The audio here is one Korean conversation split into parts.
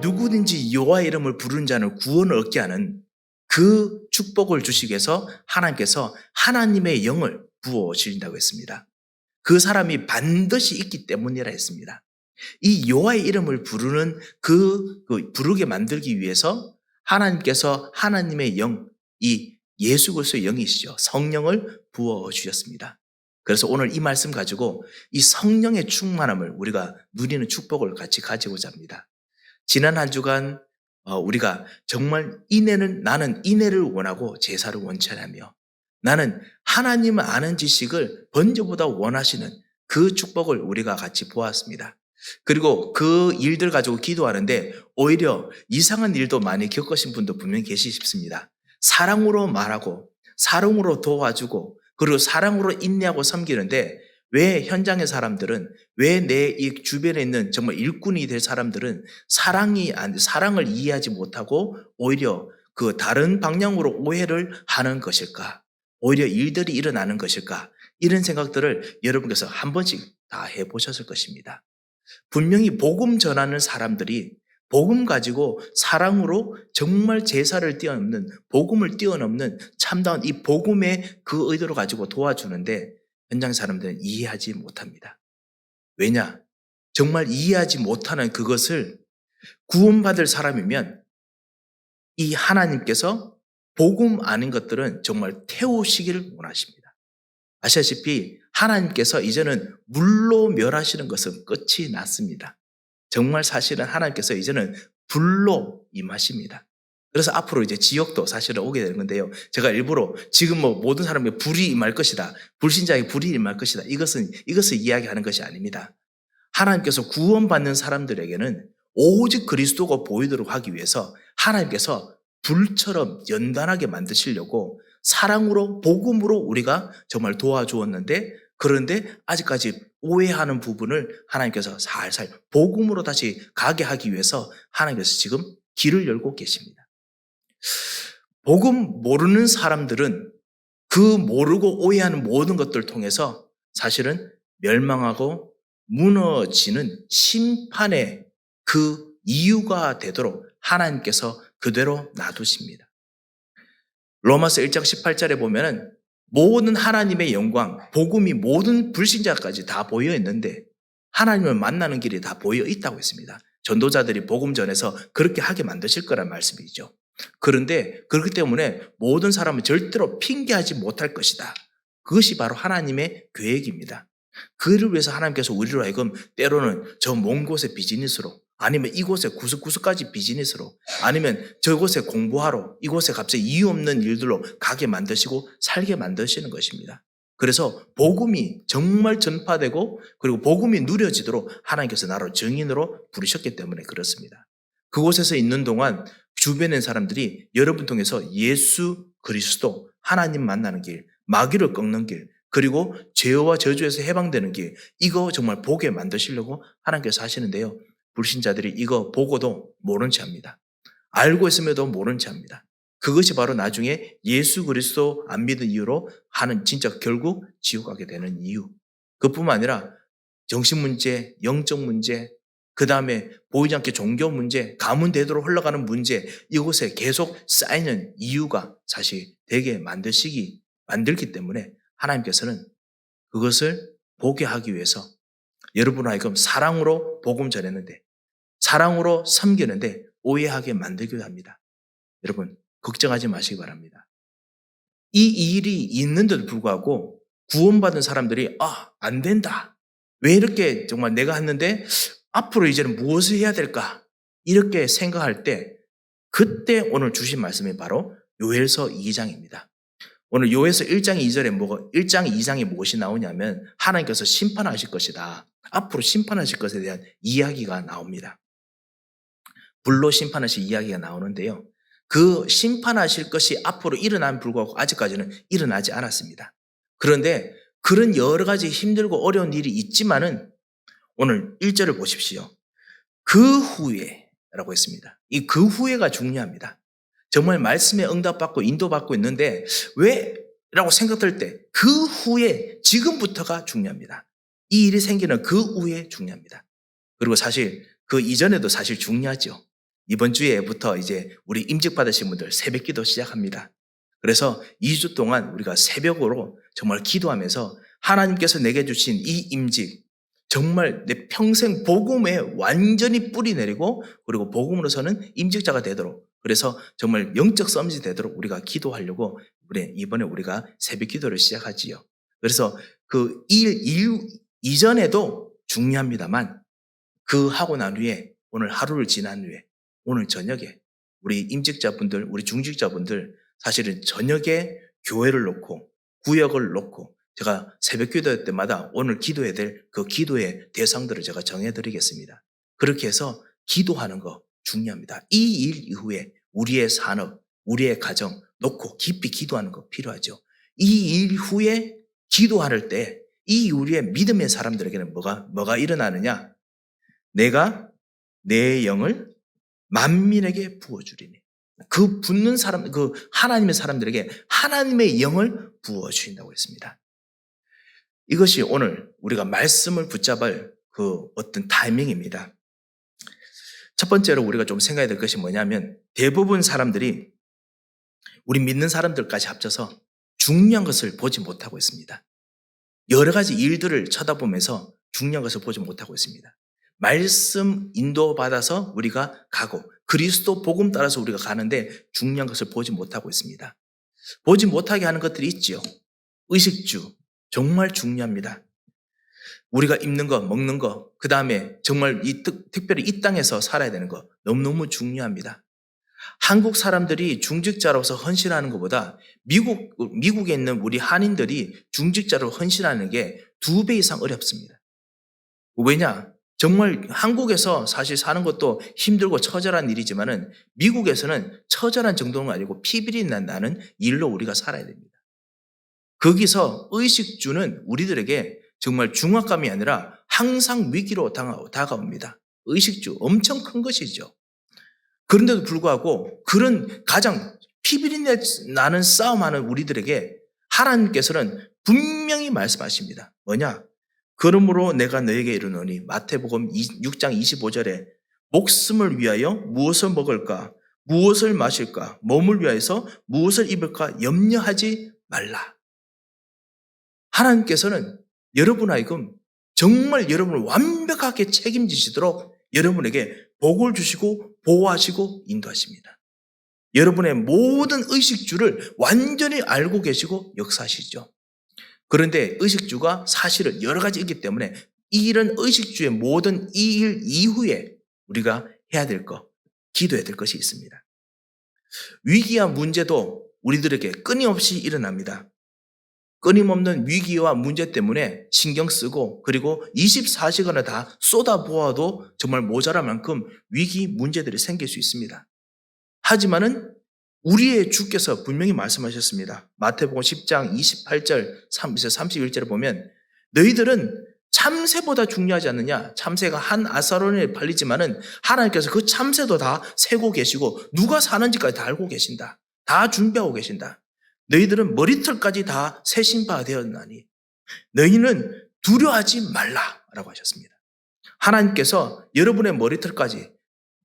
누구든지 여호와 이름을 부르는 자는 구원을 얻게 하는 그 축복을 주시기 위해서 하나님께서 하나님의 영을 부어 주신다고 했습니다. 그 사람이 반드시 있기 때문이라 했습니다. 이 여호와의 이름을 부르는 그, 그 부르게 만들기 위해서 하나님께서 하나님의 영, 이 예수 그리스도의 영이시죠. 성령을 부어 주셨습니다. 그래서 오늘 이 말씀 가지고 이 성령의 충만함을 우리가 누리는 축복을 같이 가지고자 합니다. 지난 한 주간 어, 우리가 정말 인내는 나는 인내를 원하고 제사를 원치 않으며 나는 하나님을 아는 지식을 번제보다 원하시는 그 축복을 우리가 같이 보았습니다. 그리고 그 일들 가지고 기도하는데 오히려 이상한 일도 많이 겪으신 분도 분명히 계시십니다. 사랑으로 말하고 사랑으로 도와주고 그리고 사랑으로 인내하고 섬기는데 왜 현장의 사람들은 왜 내 이 주변에 있는 정말 일꾼이 될 사람들은 사랑이 안- 사랑을 이해하지 못하고 오히려 그 다른 방향으로 오해를 하는 것일까? 오히려 일들이 일어나는 것일까? 이런 생각들을 여러분께서 한 번씩 다 해보셨을 것입니다. 분명히 복음 전하는 사람들이 복음 가지고 사랑으로 정말 제사를 뛰어넘는 복음을 뛰어넘는 참다운 이 복음의 그 의도를 가지고 도와주는데 현장 사람들은 이해하지 못합니다. 왜냐? 정말 이해하지 못하는 그것을 구원받을 사람이면 이 하나님께서 복음 아닌 것들은 정말 태우시기를 원하십니다. 아시다시피 하나님께서 이제는 물로 멸하시는 것은 끝이 났습니다. 정말 사실은 하나님께서 이제는 불로 임하십니다. 그래서 앞으로 이제 지옥도 사실은 오게 되는 건데요. 제가 일부러 지금 뭐 모든 사람에게 불이 임할 것이다. 불신자에게 불이 임할 것이다. 이것은, 이것을 이야기하는 것이 아닙니다. 하나님께서 구원받는 사람들에게는 오직 그리스도가 보이도록 하기 위해서 하나님께서 불처럼 연단하게 만드시려고 사랑으로, 복음으로 우리가 정말 도와주었는데 그런데 아직까지 오해하는 부분을 하나님께서 살살 복음으로 다시 가게 하기 위해서 하나님께서 지금 길을 열고 계십니다. 복음 모르는 사람들은 그 모르고 오해하는 모든 것들을 통해서 사실은 멸망하고 무너지는 심판의 그 이유가 되도록 하나님께서 그대로 놔두십니다. 로마서 1장 18절에 보면은 모든 하나님의 영광, 복음이 모든 불신자까지 다 보여 있는데 하나님을 만나는 길이 다 보여 있다고 했습니다. 전도자들이 복음 전에서 그렇게 하게 만드실 거란 말씀이죠. 그런데 그렇기 때문에 모든 사람은 절대로 핑계하지 못할 것이다. 그것이 바로 하나님의 계획입니다. 그를 위해서 하나님께서 우리로 하여금 때로는 저 먼 곳의 비즈니스로 아니면 이곳에 구석구석까지 비즈니스로 아니면 저곳에 공부하러 이곳에 갑자기 이유 없는 일들로 가게 만드시고 살게 만드시는 것입니다. 그래서 복음이 정말 전파되고 그리고 복음이 누려지도록 하나님께서 나로 증인으로 부르셨기 때문에 그렇습니다. 그곳에서 있는 동안 주변의 사람들이 여러분 통해서 예수 그리스도 하나님 만나는 길, 마귀를 꺾는 길, 그리고 죄와 저주에서 해방되는 길, 이거 정말 보게 만드시려고 하나님께서 하시는데요. 불신자들이 이거 보고도 모른 채 합니다. 알고 있음에도 모른 채 합니다. 그것이 바로 나중에 예수 그리스도 안 믿은 이유로 하는 진짜 결국 지옥 가게 되는 이유. 그뿐만 아니라 정신 문제, 영적 문제, 그 다음에 보이지 않게 종교 문제, 가문 대도로 흘러가는 문제, 이곳에 계속 쌓이는 이유가 사실 되게 만드시기, 만들기 때문에 하나님께서는 그것을 보게 하기 위해서 여러분 하여금 사랑으로 복음 전했는데, 사랑으로 섬기는데 오해하게 만들기도 합니다. 여러분, 걱정하지 마시기 바랍니다. 이 일이 있는데도 불구하고 구원받은 사람들이, 아, 안 된다. 왜 이렇게 정말 내가 했는데 앞으로 이제는 무엇을 해야 될까? 이렇게 생각할 때 그때 오늘 주신 말씀이 바로 요엘서 2장입니다. 오늘 요엘서 1장 2절에 뭐가 1장 2장에 무엇이 나오냐면 하나님께서 심판하실 것이다. 앞으로 심판하실 것에 대한 이야기가 나옵니다. 불로 심판하실 이야기가 나오는데요. 그 심판하실 것이 앞으로 일어나면 불구하고 아직까지는 일어나지 않았습니다. 그런데 그런 여러 가지 힘들고 어려운 일이 있지만은 오늘 1절을 보십시오. 그 후에 라고 했습니다. 이 그 후에가 중요합니다. 정말 말씀에 응답받고 인도받고 있는데 왜? 라고 생각될 때 그 후에 지금부터가 중요합니다. 이 일이 생기는 그 후에 중요합니다. 그리고 사실 그 이전에도 사실 중요하죠. 이번 주에부터 이제 우리 임직 받으신 분들 새벽 기도 시작합니다. 그래서 2주 동안 우리가 새벽으로 정말 기도하면서 하나님께서 내게 주신 이 임직 정말 내 평생 복음에 완전히 뿌리 내리고 그리고 복음으로서는 임직자가 되도록 그래서 정말 영적 썸이 되도록 우리가 기도하려고 우리 이번에 우리가 새벽 기도를 시작하지요. 그래서 그 일, 일 이전에도 중요합니다만 그 하고 난 후에 오늘 하루를 지난 후에 오늘 저녁에 우리 임직자분들, 우리 중직자분들 사실은 저녁에 교회를 놓고 구역을 놓고 제가 새벽 기도 때마다 오늘 기도해야 될 그 기도의 대상들을 제가 정해드리겠습니다. 그렇게 해서 기도하는 거 중요합니다. 이 일 이후에 우리의 산업, 우리의 가정 놓고 깊이 기도하는 거 필요하죠. 이 일 후에 기도할 때 이 우리의 믿음의 사람들에게는 뭐가, 뭐가 일어나느냐? 내가 내 영을 만민에게 부어 주리니. 그 붙는 사람, 그 하나님의 사람들에게 하나님의 영을 부어 주신다고 했습니다. 이것이 오늘 우리가 말씀을 붙잡을 그 어떤 타이밍입니다. 첫 번째로 우리가 좀 생각해야 될 것이 뭐냐면 대부분 사람들이 우리 믿는 사람들까지 합쳐서 중요한 것을 보지 못하고 있습니다. 여러 가지 일들을 쳐다보면서 중요한 것을 보지 못하고 있습니다. 말씀 인도받아서 우리가 가고 그리스도 복음 따라서 우리가 가는데 중요한 것을 보지 못하고 있습니다. 보지 못하게 하는 것들이 있지요. 의식주 정말 중요합니다. 우리가 입는 거, 먹는 거, 그 다음에 정말 이 특, 특별히 이 땅에서 살아야 되는 거 너무너무 중요합니다. 한국 사람들이 중직자로서 헌신하는 것보다 미국, 미국에 있는 우리 한인들이 중직자로 헌신하는 게 두 배 이상 어렵습니다. 왜냐? 정말 한국에서 사실 사는 것도 힘들고 처절한 일이지만은 미국에서는 처절한 정도는 아니고 피비린 나는 일로 우리가 살아야 됩니다. 거기서 의식주는 우리들에게 정말 중압감이 아니라 항상 위기로 다가옵니다. 의식주 엄청 큰 것이죠. 그런데도 불구하고 그런 가장 피비린내 나는 싸움하는 우리들에게 하나님께서는 분명히 말씀하십니다. 뭐냐? 그러므로 내가 너에게 이르노니 마태복음 6장 25절에 목숨을 위하여 무엇을 먹을까? 무엇을 마실까? 몸을 위하여서 무엇을 입을까? 염려하지 말라. 하나님께서는 여러분 하여금 정말 여러분을 완벽하게 책임지시도록 여러분에게 복을 주시고 보호하시고 인도하십니다. 여러분의 모든 의식주를 완전히 알고 계시고 역사하시죠. 그런데 의식주가 사실은 여러 가지 있기 때문에 이런 의식주의 모든 이 일 이후에 우리가 해야 될 것, 기도해야 될 것이 있습니다. 위기와 문제도 우리들에게 끊임없이 일어납니다. 끊임없는 위기와 문제 때문에 신경 쓰고 그리고 24시간을 다 쏟아부어도 정말 모자랄 만큼 위기 문제들이 생길 수 있습니다. 하지만은 우리의 주께서 분명히 말씀하셨습니다. 마태복음 10장 28절 31절을 보면 너희들은 참새보다 중요하지 않느냐? 참새가 한 아사론에 팔리지만은 하나님께서 그 참새도 다 세고 계시고 누가 사는지까지 다 알고 계신다. 다 준비하고 계신다. 너희들은 머리털까지 다 세신 바 되었나니 너희는 두려워하지 말라라고 하셨습니다. 하나님께서 여러분의 머리털까지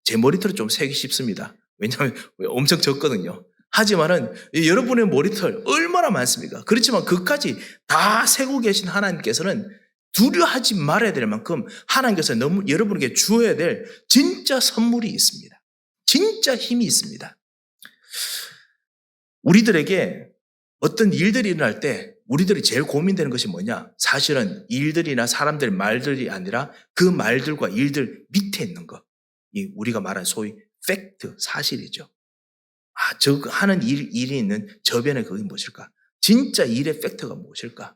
제 머리털을 좀 세기 쉽습니다. 왜냐하면 엄청 적거든요. 하지만은 여러분의 머리털 얼마나 많습니까? 그렇지만 그까지 다 세고 계신 하나님께서는 두려워하지 말아야 될 만큼 하나님께서 너무 여러분에게 주어야 될 진짜 선물이 있습니다. 진짜 힘이 있습니다. 우리들에게 어떤 일들이 일어날 때 우리들이 제일 고민되는 것이 뭐냐? 사실은 일들이나 사람들 말들이 아니라 그 말들과 일들 밑에 있는 것. 이 우리가 말한 소위 팩트, 사실이죠. 아, 저 하는 일, 일이 있는 저변에 그게 무엇일까? 진짜 일의 팩트가 무엇일까?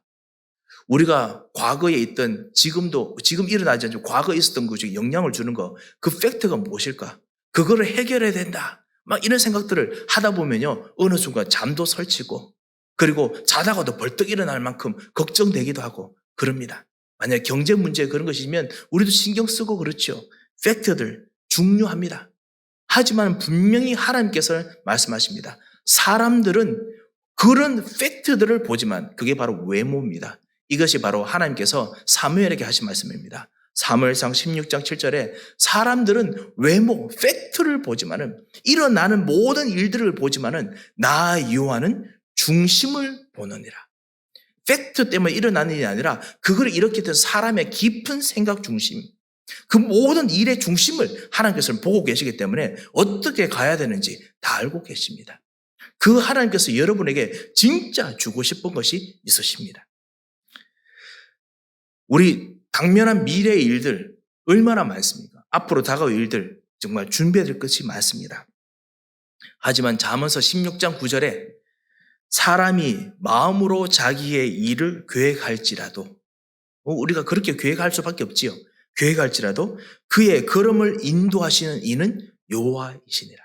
우리가 과거에 있던 지금도 지금 일어나지 않죠. 과거에 있었던 것 중에 영향을 주는 거, 그 팩트가 무엇일까? 그거를 해결해야 된다. 막 이런 생각들을 하다 보면요. 어느 순간 잠도 설치고 그리고 자다가도 벌떡 일어날 만큼 걱정되기도 하고 그럽니다. 만약 경제 문제 그런 것이면 우리도 신경 쓰고 그렇죠. 팩트들 중요합니다. 하지만 분명히 하나님께서 말씀하십니다. 사람들은 그런 팩트들을 보지만 그게 바로 외모입니다. 이것이 바로 하나님께서 사무엘에게 하신 말씀입니다. 사무엘상 16장 7절에 사람들은 외모, 팩트를 보지만은 일어나는 모든 일들을 보지만은 나 여호와는 중심을 보느니라. 팩트 때문에 일어나는 일이 아니라 그걸 이렇게 된 사람의 깊은 생각 중심, 그 모든 일의 중심을 하나님께서는 보고 계시기 때문에 어떻게 가야 되는지 다 알고 계십니다. 그 하나님께서 여러분에게 진짜 주고 싶은 것이 있으십니다. 우리 당면한 미래의 일들 얼마나 많습니까? 앞으로 다가올 일들 정말 준비해야 될 것이 많습니다. 하지만 잠언서 16장 9절에 사람이 마음으로 자기의 일을 계획할지라도 어, 우리가 그렇게 계획할 수밖에 없지요. 계획할지라도 그의 걸음을 인도하시는 이는 여호와이시니라.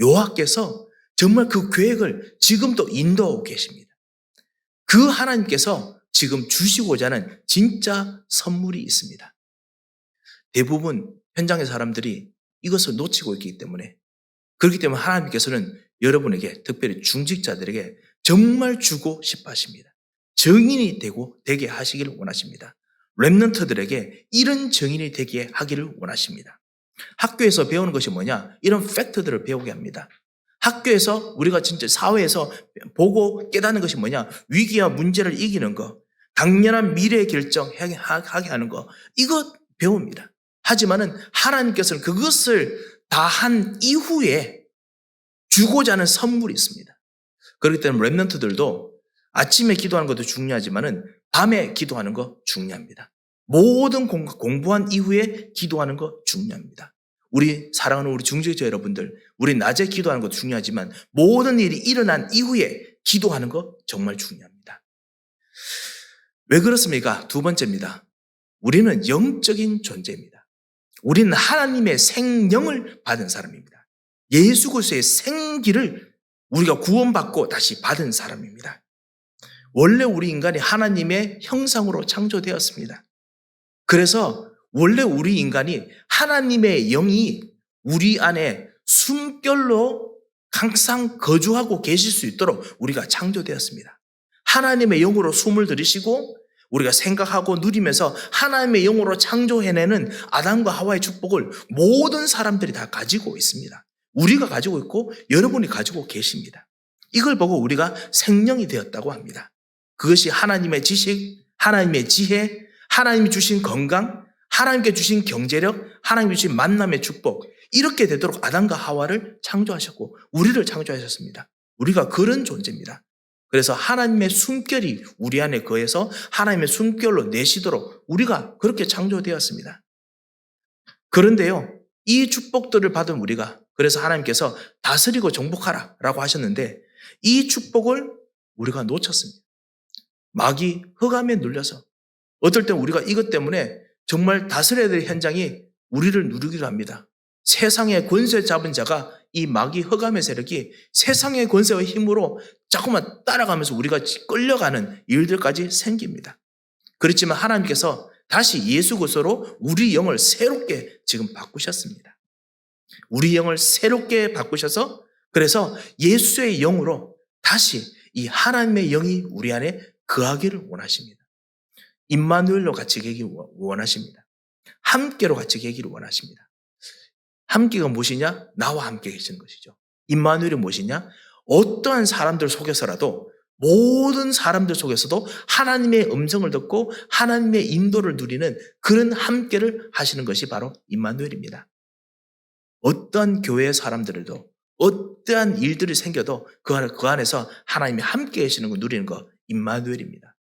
여호와께서 정말 그 계획을 지금도 인도하고 계십니다. 그 하나님께서 지금 주시고자 하는 진짜 선물이 있습니다. 대부분 현장의 사람들이 이것을 놓치고 있기 때문에 그렇기 때문에 하나님께서는 여러분에게 특별히 중직자들에게 정말 주고 싶어 하십니다. 정인이 되고 되게 하시기를 원하십니다. 랩런트들에게 이런 정인이 되게 하기를 원하십니다. 학교에서 배우는 것이 뭐냐? 이런 팩트들을 배우게 합니다. 학교에서 우리가 진짜 사회에서 보고 깨닫는 것이 뭐냐? 위기와 문제를 이기는 거, 당연한 미래 결정하게 하는 거, 이거 배웁니다. 하지만은 하나님께서는 그것을 다 한 이후에 주고자 하는 선물이 있습니다. 그렇기 때문에 랩런트들도 아침에 기도하는 것도 중요하지만은 밤에 기도하는 거 중요합니다. 모든 공부한 이후에 기도하는 거 중요합니다. 우리 사랑하는 우리 중직자 여러분들, 우리 낮에 기도하는 것도 중요하지만 모든 일이 일어난 이후에 기도하는 거 정말 중요합니다. 왜 그렇습니까? 두 번째입니다. 우리는 영적인 존재입니다. 우리는 하나님의 생명을 받은 사람입니다. 예수 그리스도의 생기를 우리가 구원받고 다시 받은 사람입니다. 원래 우리 인간이 하나님의 형상으로 창조되었습니다. 그래서 원래 우리 인간이 하나님의 영이 우리 안에 숨결로 항상 거주하고 계실 수 있도록 우리가 창조되었습니다. 하나님의 영으로 숨을 들이시고 우리가 생각하고 누리면서 하나님의 영으로 창조해내는 아담과 하와의 축복을 모든 사람들이 다 가지고 있습니다. 우리가 가지고 있고 여러분이 가지고 계십니다. 이걸 보고 우리가 생명이 되었다고 합니다. 그것이 하나님의 지식, 하나님의 지혜, 하나님이 주신 건강, 하나님께 주신 경제력, 하나님이 주신 만남의 축복, 이렇게 되도록 아담과 하와를 창조하셨고, 우리를 창조하셨습니다. 우리가 그런 존재입니다. 그래서 하나님의 숨결이 우리 안에 거해서 하나님의 숨결로 내시도록 우리가 그렇게 창조되었습니다. 그런데요, 이 축복들을 받은 우리가 그래서 하나님께서 다스리고 정복하라 라고 하셨는데 이 축복을 우리가 놓쳤습니다. 마귀 흑암에 눌려서 어떨 땐 우리가 이것 때문에 정말 다스려야 될 현장이 우리를 누르기로 합니다. 세상의 권세 잡은 자가 이 마귀 흑암의 세력이 세상의 권세와 힘으로 자꾸만 따라가면서 우리가 끌려가는 일들까지 생깁니다. 그렇지만 하나님께서 다시 예수 그리스도로 우리 영을 새롭게 지금 바꾸셨습니다. 우리 영을 새롭게 바꾸셔서 그래서 예수의 영으로 다시 이 하나님의 영이 우리 안에 거하기를 원하십니다. 임마누엘로 같이 계기를 원하십니다. 함께로 같이 계기를 원하십니다. 함께가 무엇이냐? 나와 함께 계시는 것이죠. 임마누엘이 무엇이냐? 어떠한 사람들 속에서라도 모든 사람들 속에서도 하나님의 음성을 듣고 하나님의 인도를 누리는 그런 함께를 하시는 것이 바로 임마누엘입니다. 어떠한 교회의 사람들에도 어떠한 일들이 생겨도 그, 그 안에서 하나님이 함께 계시는 걸 누리는 거 임마누엘입니다.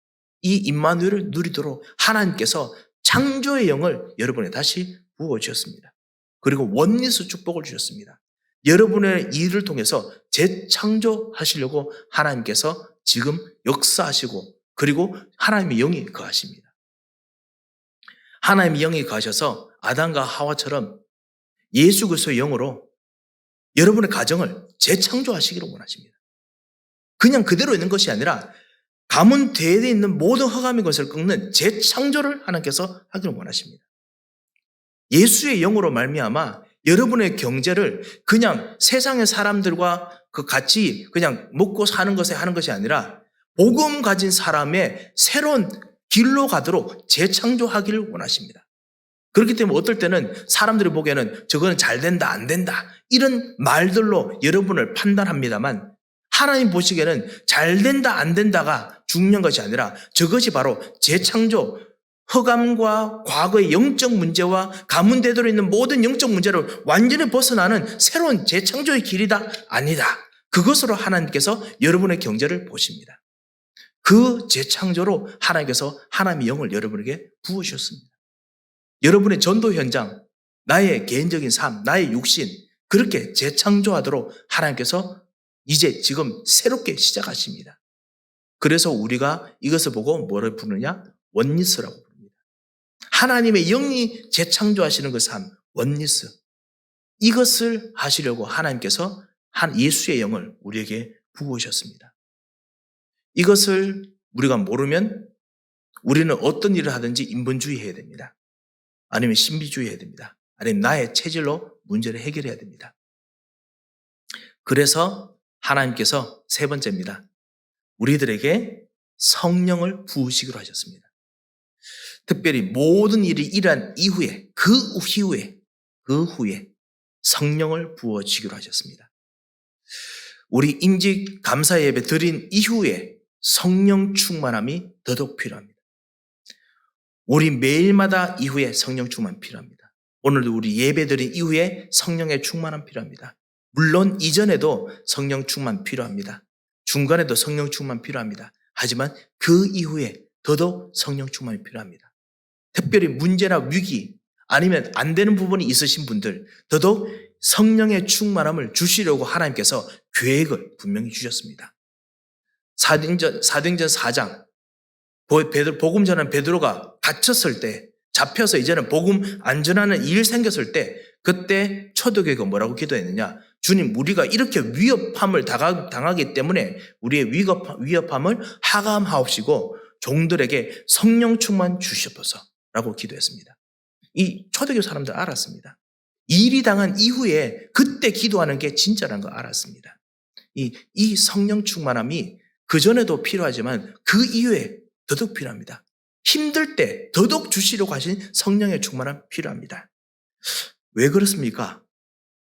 이 임마누엘을 누리도록 하나님께서 창조의 영을 여러분에 다시 부어 주셨습니다. 그리고 원리스 축복을 주셨습니다. 여러분의 일을 통해서 재창조하시려고 하나님께서 지금 역사하시고 그리고 하나님의 영이 거하십니다. 하나님의 영이 거하셔서 아담과 하와처럼 예수 그리스도의 영으로 여러분의 가정을 재창조하시기를 원하십니다. 그냥 그대로 있는 것이 아니라 가문 대에 있는 모든 허감의 것을 꺾는 재창조를 하나님께서 하기를 원하십니다. 예수의 영으로 말미암아 여러분의 경제를 그냥 세상의 사람들과 그 같이 그냥 먹고 사는 것에 하는 것이 아니라 복음 가진 사람의 새로운 길로 가도록 재창조하기를 원하십니다. 그렇기 때문에 어떨 때는 사람들이 보기에는 저거는 잘 된다, 안 된다. 이런 말들로 여러분을 판단합니다만 하나님 보시기에는 잘 된다, 안 된다가 중요한 것이 아니라 저것이 바로 재창조, 허감과 과거의 영적 문제와 가문대대로 있는 모든 영적 문제를 완전히 벗어나는 새로운 재창조의 길이다? 아니다. 그것으로 하나님께서 여러분의 경제를 보십니다. 그 재창조로 하나님께서 하나님의 영을 여러분에게 부으셨습니다. 여러분의 전도 현장, 나의 개인적인 삶, 나의 육신, 그렇게 재창조하도록 하나님께서 이제 지금 새롭게 시작하십니다. 그래서 우리가 이것을 보고 뭐를 부르냐? 원리스라고 부릅니다. 하나님의 영이 재창조하시는 그 삶, 원리스. 이것을 하시려고 하나님께서 한 예수의 영을 우리에게 부으셨습니다. 이것을 우리가 모르면 우리는 어떤 일을 하든지 인본주의 해야 됩니다. 아니면 신비주의 해야 됩니다. 아니면 나의 체질로 문제를 해결해야 됩니다. 그래서 하나님께서 세 번째입니다. 우리들에게 성령을 부으시기로 하셨습니다. 특별히 모든 일이 일한 이후에, 그 이후에, 그 후에 성령을 부어 주기로 하셨습니다. 우리 임직 감사 예배 드린 이후에 성령 충만함이 더더욱 필요합니다. 우리 매일마다 이후에 성령 충만 필요합니다. 오늘도 우리 예배 드린 이후에 성령의 충만함 필요합니다. 물론 이전에도 성령 충만 필요합니다. 중간에도 성령 충만 필요합니다. 하지만 그 이후에 더더욱 성령 충만이 필요합니다. 특별히 문제나 위기 아니면 안 되는 부분이 있으신 분들 더더욱 성령의 충만함을 주시려고 하나님께서 계획을 분명히 주셨습니다. 사등전, 사등전 4장 복음 전한 베드로가 갇혔을 때 잡혀서 이제는 복음 안 전하는 일 생겼을 때 그때 초대교회가 뭐라고 기도했느냐 주님 우리가 이렇게 위협함을 당하기 때문에 우리의 위협함을 하감하옵시고 종들에게 성령 충만 주시옵소서 라고 기도했습니다. 이 초대교 사람들 알았습니다. 일이 당한 이후에 그때 기도하는 게 진짜라는 걸 알았습니다. 이, 이 성령 충만함이 그전에도 필요하지만 그 이후에 더더욱 필요합니다. 힘들 때 더더욱 주시려고 하신 성령의 충만함 필요합니다. 왜 그렇습니까?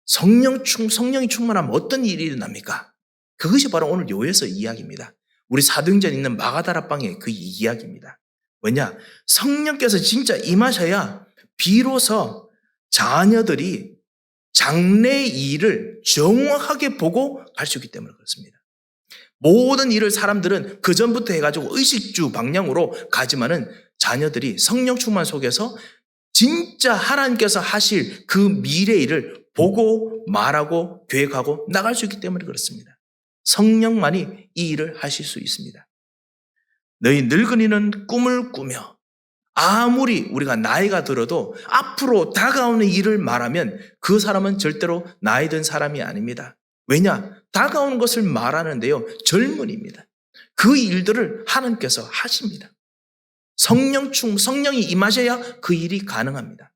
성령 충, 성령이 충만하면 어떤 일이 일어납니까? 그것이 바로 오늘 요에서 이야기입니다. 우리 사등전 있는 마가다라방의 그 이야기입니다. 왜냐? 성령께서 진짜 임하셔야 비로소 자녀들이 장래 일을 정확하게 보고 갈 수 있기 때문에 그렇습니다. 모든 일을 사람들은 그 전부터 해가지고 의식주 방향으로 가지만은 자녀들이 성령 충만 속에서 진짜 하나님께서 하실 그 미래 일을 보고 말하고 계획하고 나갈 수 있기 때문에 그렇습니다. 성령만이 이 일을 하실 수 있습니다. 너희 늙은이는 꿈을 꾸며 아무리 우리가 나이가 들어도 앞으로 다가오는 일을 말하면 그 사람은 절대로 나이 든 사람이 아닙니다. 왜냐? 다가오는 것을 말하는데요. 젊은입니다. 그 일들을 하나님께서 하십니다. 성령 충, 성령이 임하셔야 그 일이 가능합니다.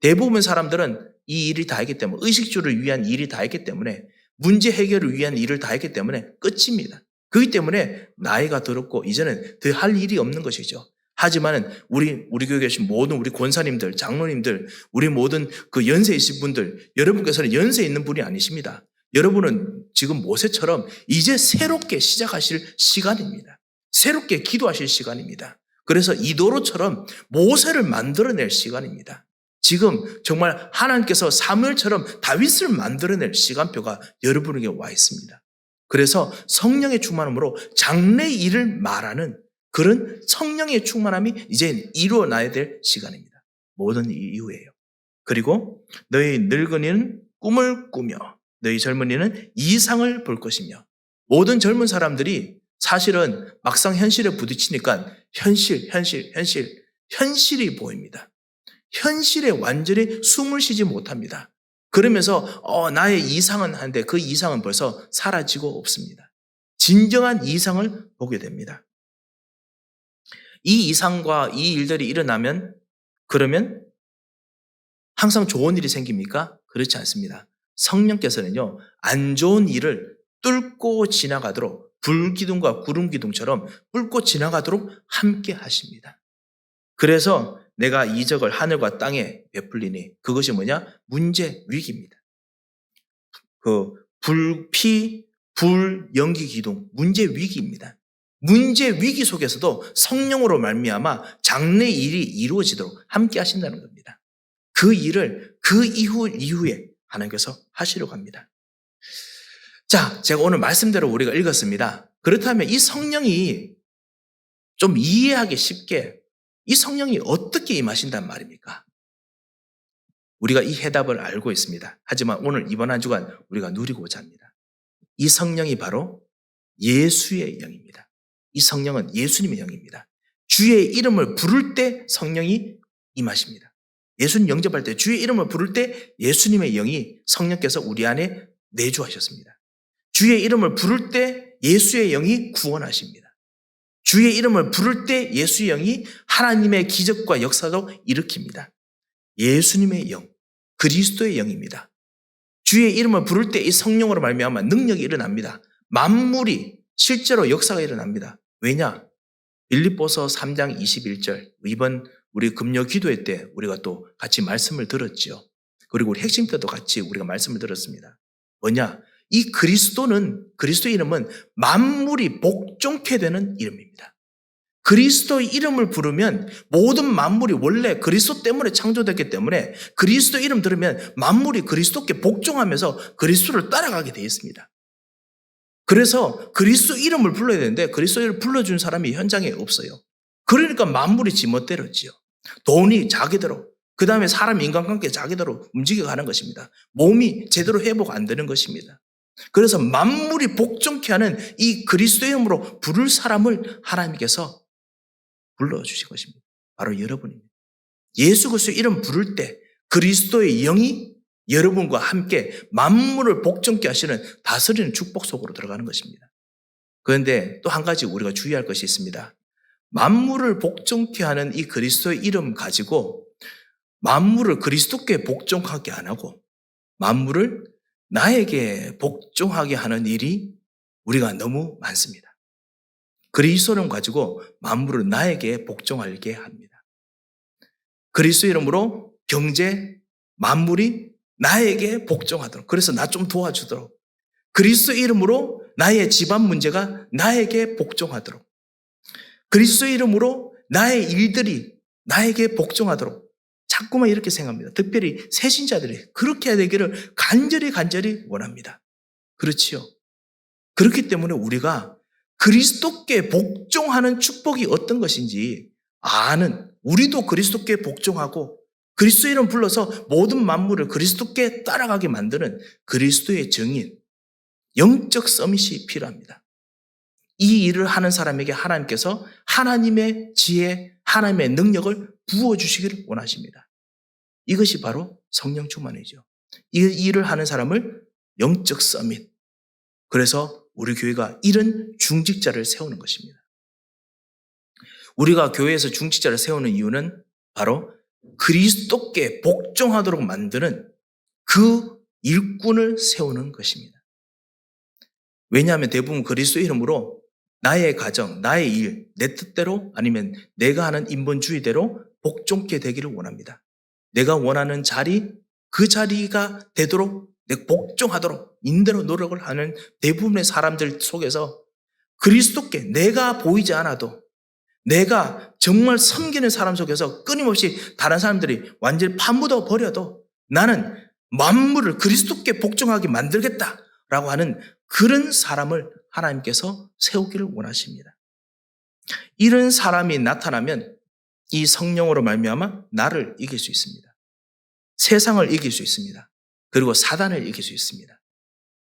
대부분 사람들은 이 일이 다 했기 때문에, 의식주를 위한 일이 다 했기 때문에, 문제 해결을 위한 일을 다 했기 때문에 끝입니다. 그렇기 때문에 나이가 들었고, 이제는 더 할 일이 없는 것이죠. 하지만 우리 우리 교회 계신 모든 우리 권사님들, 장로님들, 우리 모든 그 연세 있으신 분들, 여러분께서는 연세 있는 분이 아니십니다. 여러분은 지금 모세처럼 이제 새롭게 시작하실 시간입니다. 새롭게 기도하실 시간입니다. 그래서 이도로처럼 모세를 만들어낼 시간입니다. 지금 정말 하나님께서 사무엘처럼 다윗을 만들어낼 시간표가 여러분에게 와 있습니다. 그래서 성령의 충만함으로 장래 일을 말하는 그런 성령의 충만함이 이제 이루어나야 될 시간입니다. 모든 이후에요. 그리고 너희 늙은이는 꿈을 꾸며 너희 젊은이는 이상을 볼 것이며 모든 젊은 사람들이 사실은 막상 현실에 부딪히니까 현실, 현실, 현실, 현실이 보입니다. 현실에 완전히 숨을 쉬지 못합니다. 그러면서 어, 나의 이상은 한데 그 이상은 벌써 사라지고 없습니다. 진정한 이상을 보게 됩니다. 이 이상과 이 일들이 일어나면 그러면 항상 좋은 일이 생깁니까? 그렇지 않습니다. 성령께서는요, 안 좋은 일을 뚫고 지나가도록 불기둥과 구름기둥처럼 뚫고 지나가도록 함께 하십니다. 그래서 내가 이적을 하늘과 땅에 베풀리니 그것이 뭐냐? 문제 위기입니다. 그 불피 불 연기 기둥 문제 위기입니다. 문제 위기 속에서도 성령으로 말미암아 장래 일이 이루어지도록 함께 하신다는 겁니다. 그 일을 그 이후 이후에 하나님께서 하시려고 합니다. 자, 제가 오늘 말씀대로 우리가 읽었습니다. 그렇다면 이 성령이 좀 이해하기 쉽게 이 성령이 어떻게 임하신단 말입니까? 우리가 이 해답을 알고 있습니다. 하지만 오늘 이번 한 주간 우리가 누리고자 합니다. 이 성령이 바로 예수의 영입니다. 이 성령은 예수님의 영입니다. 주의 이름을 부를 때 성령이 임하십니다. 예수님 영접할 때 주의 이름을 부를 때 예수님의 영이 성령께서 우리 안에 내주하셨습니다. 주의 이름을 부를 때 예수의 영이 구원하십니다. 주의 이름을 부를 때 예수의 영이 하나님의 기적과 역사도 일으킵니다. 예수님의 영, 그리스도의 영입니다. 주의 이름을 부를 때 이 성령으로 말미암아 능력이 일어납니다. 만물이 실제로 역사가 일어납니다. 왜냐? 빌립보서 3장 21절 이번 우리 금요 기도회 때 우리가 또 같이 말씀을 들었지요. 그리고 우리 핵심 때도 같이 우리가 말씀을 들었습니다. 뭐냐? 이 그리스도는 그리스도 이름은 만물이 복종케 되는 이름입니다. 그리스도의 이름을 부르면 모든 만물이 원래 그리스도 때문에 창조됐기 때문에 그리스도 이름 들으면 만물이 그리스도께 복종하면서 그리스도를 따라가게 되어 있습니다. 그래서 그리스도 이름을 불러야 되는데 그리스도 이름을 불러준 사람이 현장에 없어요. 그러니까 만물이 지멋대로지요. 돈이 자기대로, 그 다음에 사람 인간관계 자기대로 움직여가는 것입니다. 몸이 제대로 회복 안 되는 것입니다. 그래서 만물이 복종케 하는 이 그리스도 이름으로 부를 사람을 하나님께서 불러주신 것입니다. 바로 여러분입니다. 예수 그리스도 이름 부를 때 그리스도의 영이 여러분과 함께 만물을 복종케 하시는 다스리는 축복 속으로 들어가는 것입니다. 그런데 또 한 가지 우리가 주의할 것이 있습니다. 만물을 복종케 하는 이 그리스도의 이름 가지고 만물을 그리스도께 복종하게 안 하고 만물을 나에게 복종하게 하는 일이 우리가 너무 많습니다. 그리스도를 가지고 만물을 나에게 복종하게 합니다. 그리스도 이름으로 경제, 만물이 나에게 복종하도록. 그래서 나 좀 도와주도록. 그리스도 이름으로 나의 집안 문제가 나에게 복종하도록. 그리스도 이름으로 나의 일들이 나에게 복종하도록. 자꾸만 이렇게 생각합니다. 특별히 새신자들이 그렇게 되기를 간절히 간절히 원합니다. 그렇지요. 그렇기 때문에 우리가 그리스도께 복종하는 축복이 어떤 것인지 아는 우리도 그리스도께 복종하고 그리스도 이름 불러서 모든 만물을 그리스도께 따라가게 만드는 그리스도의 정인, 영적 서밋이 필요합니다. 이 일을 하는 사람에게 하나님께서 하나님의 지혜, 하나님의 능력을 부어주시기를 원하십니다. 이것이 바로 성령 충만이죠. 이 일을 하는 사람을 영적 서밋. 그래서 우리 교회가 이런 중직자를 세우는 것입니다. 우리가 교회에서 중직자를 세우는 이유는 바로 그리스도께 복종하도록 만드는 그 일꾼을 세우는 것입니다. 왜냐하면 대부분 그리스도 이름으로 나의 가정, 나의 일, 내 뜻대로 아니면 내가 하는 인본주의대로 복종케 되기를 원합니다. 내가 원하는 자리, 그 자리가 되도록 내 복종하도록 인대로 노력을 하는 대부분의 사람들 속에서 그리스도께 내가 보이지 않아도 내가 정말 섬기는 사람 속에서 끊임없이 다른 사람들이 완전히 파묻어 버려도 나는 만물을 그리스도께 복종하게 만들겠다라고 하는 그런 사람을 하나님께서 세우기를 원하십니다. 이런 사람이 나타나면 이 성령으로 말미암아 나를 이길 수 있습니다. 세상을 이길 수 있습니다. 그리고 사단을 이길 수 있습니다.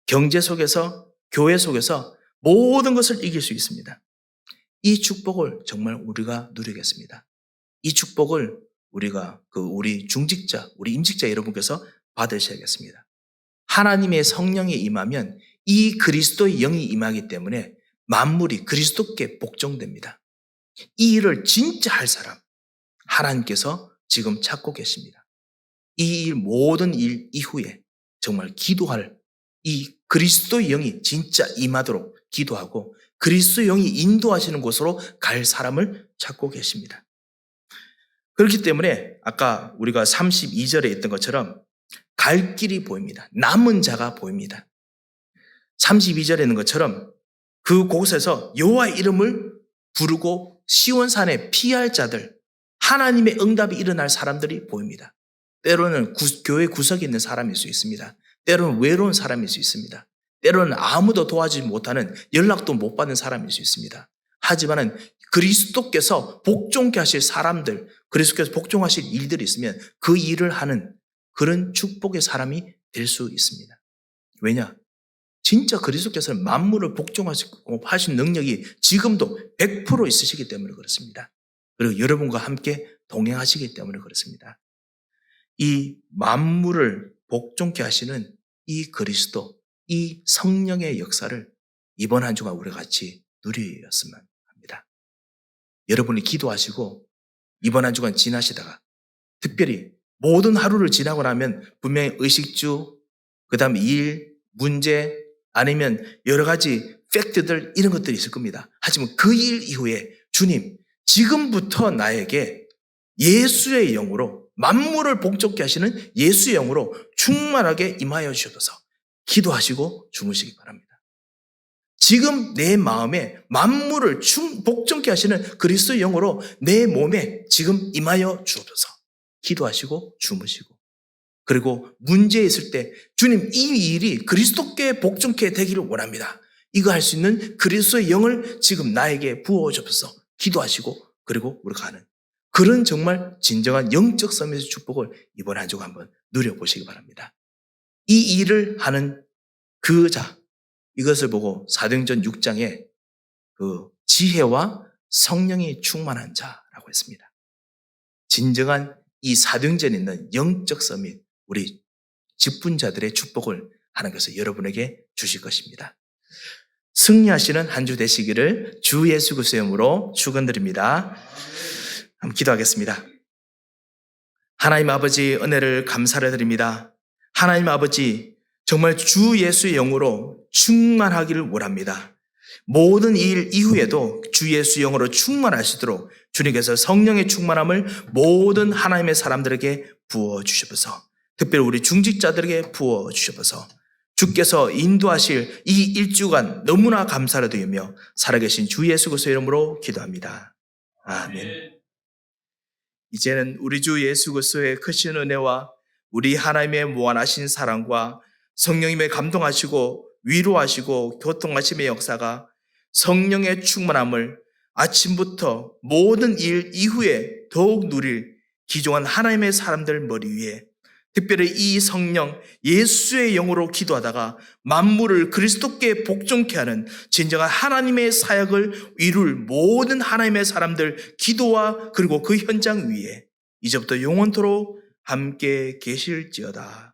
경제 속에서 교회 속에서 모든 것을 이길 수 있습니다. 이 축복을 정말 우리가 누리겠습니다. 이 축복을 우리가 그 우리 중직자, 우리 임직자 여러분께서 받으셔야겠습니다. 하나님의 성령이 임하면 이 그리스도의 영이 임하기 때문에 만물이 그리스도께 복종됩니다. 이 일을 진짜 할 사람, 하나님께서 지금 찾고 계십니다. 이 일, 모든 일 이후에 정말 기도할 이 그리스도의 영이 진짜 임하도록 기도하고 그리스도 영이 인도하시는 곳으로 갈 사람을 찾고 계십니다. 그렇기 때문에 아까 우리가 32절에 있던 것처럼 갈 길이 보입니다. 남은 자가 보입니다. 32절에 있는 것처럼 그 곳에서 여호와 이름을 부르고 시온산에 피할 자들 하나님의 응답이 일어날 사람들이 보입니다. 때로는 구- 교회 구석에 있는 사람일 수 있습니다. 때로는 외로운 사람일 수 있습니다. 때로는 아무도 도와주지 못하는 연락도 못 받는 사람일 수 있습니다. 하지만은 그리스도께서 복종케 하실 사람들, 그리스도께서 복종하실 일들이 있으면 그 일을 하는 그런 축복의 사람이 될 수 있습니다. 왜냐? 진짜 그리스도께서는 만물을 복종하시고 하신 능력이 지금도 100% 있으시기 때문에 그렇습니다. 그리고 여러분과 함께 동행하시기 때문에 그렇습니다. 이 만물을 복종케 하시는 이 그리스도, 이 성령의 역사를 이번 한 주간 우리 같이 누리었으면 합니다. 여러분이 기도하시고 이번 한 주간 지나시다가 특별히 모든 하루를 지나고 나면 분명히 의식주, 그 다음에 일, 문제, 아니면 여러 가지 팩트들 이런 것들이 있을 겁니다. 하지만 그 일 이후에 주님, 지금부터 나에게 예수의 영으로 만물을 복종케 하시는 예수의 영으로 충만하게 임하여 주셔서 기도하시고 주무시기 바랍니다. 지금 내 마음에 만물을 충, 복종케 하시는 그리스도의 영으로 내 몸에 지금 임하여 주옵소서. 기도하시고 주무시고 그리고 문제 있을 때 주님 이 일이 그리스도께 복종케 되기를 원합니다. 이거 할 수 있는 그리스도의 영을 지금 나에게 부어 주옵소서. 기도하시고 그리고 우리가 하는 그런 정말 진정한 영적 섬에서 축복을 이번 한 주가 한번 누려보시기 바랍니다. 이 일을 하는 그 자, 이것을 보고 사도행전 6장에 그 지혜와 성령이 충만한 자라고 했습니다. 진정한 이 사도행전에 있는 영적 서밋, 우리 직분자들의 축복을 하는 것을 여러분에게 주실 것입니다. 승리하시는 한 주 되시기를 주 예수 그리스도의 이름으로 축원드립니다. 한번 기도하겠습니다. 하나님 아버지 은혜를 감사를 드립니다. 하나님 아버지 정말 주 예수의 영으로 충만하기를 원합니다. 모든 일 이후에도 주 예수 영으로 충만하시도록 주님께서 성령의 충만함을 모든 하나님의 사람들에게 부어 주셔서 특별히 우리 중직자들에게 부어 주셔서 주께서 인도하실 이 일주간 너무나 감사를 드리며 살아계신 주 예수 그리스도의 이름으로 기도합니다. 아멘. 이제는 우리 주 예수 그리스도의 크신 은혜와 우리 하나님의 무한하신 사랑과 성령님의 감동하시고 위로하시고 교통하심의 역사가 성령의 충만함을 아침부터 모든 일 이후에 더욱 누릴 기종한 하나님의 사람들 머리 위에 특별히 이 성령 예수의 영으로 기도하다가 만물을 그리스도께 복종케 하는 진정한 하나님의 사역을 이룰 모든 하나님의 사람들 기도와 그리고 그 현장 위에 이제부터 영원토록 함께 계실지어다.